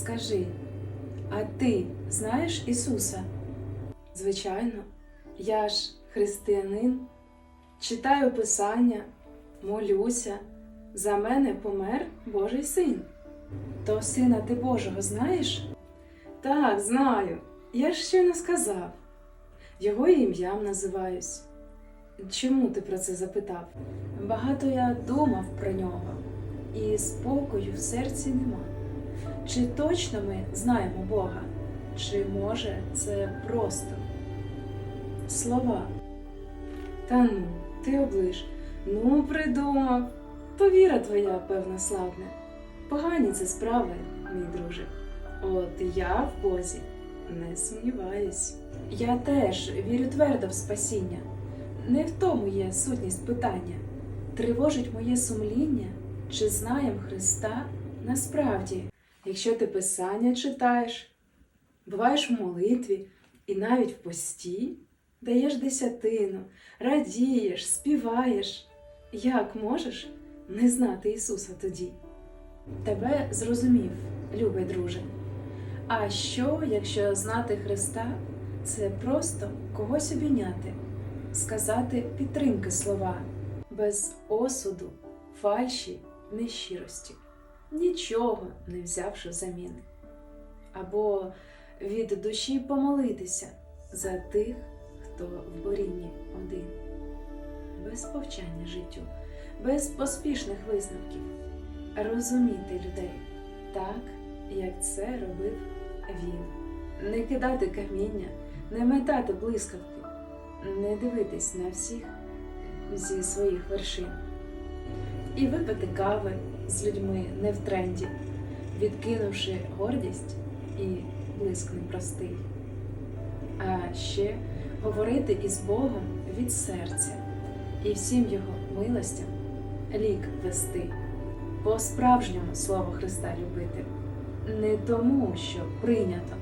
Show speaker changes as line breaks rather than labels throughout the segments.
Скажи, а ти знаєш Ісуса? Звичайно, я ж християнин, читаю Писання, молюся, за мене помер Божий син. То сина ти Божого знаєш? Так, знаю. Я ж щойно сказав. Його ім'ям називаюсь. Чому ти про це запитав? Багато я думав про нього, і спокою в серці нема. Чи точно ми знаємо Бога? Чи може це просто слова? Та ну, ти облиш. Ну, придумав. То віра твоя, певно, славне. Погані це справи, мій друже. От я в Бозі не сумніваюсь. Я теж вірю твердо в спасіння. Не в тому є сутність питання. Тривожить моє сумління, чи знаєм Христа насправді, якщо ти Писання читаєш, буваєш в молитві і навіть в пості, даєш десятину, радієш, співаєш. Як можеш не знати Ісуса тоді? Тебе зрозумів, любий друже. А що, якщо знати Христа це просто когось обійняти, сказати підтримки слова, без осуду, фальші, нещирості, нічого не взявши взамін. Або від душі помолитися за тих, хто в борінні один, без повчання життю, без поспішних висновків, розуміти людей так, як це робив він, не кидати каміння, не метати блискавки, не дивитись на всіх зі своїх вершин, і випити кави з людьми не в тренді, відкинувши гордість і блиск непростий, а ще говорити із Богом від серця і всім його милостям лік вести, по справжньому слово Христа любити, не тому, що прийнято,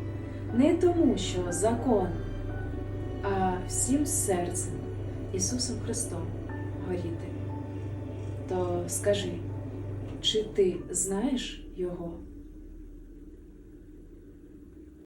не тому, що закон, а всім серцем Ісусом Христом горіти. То скажи, чи ти знаєш Його?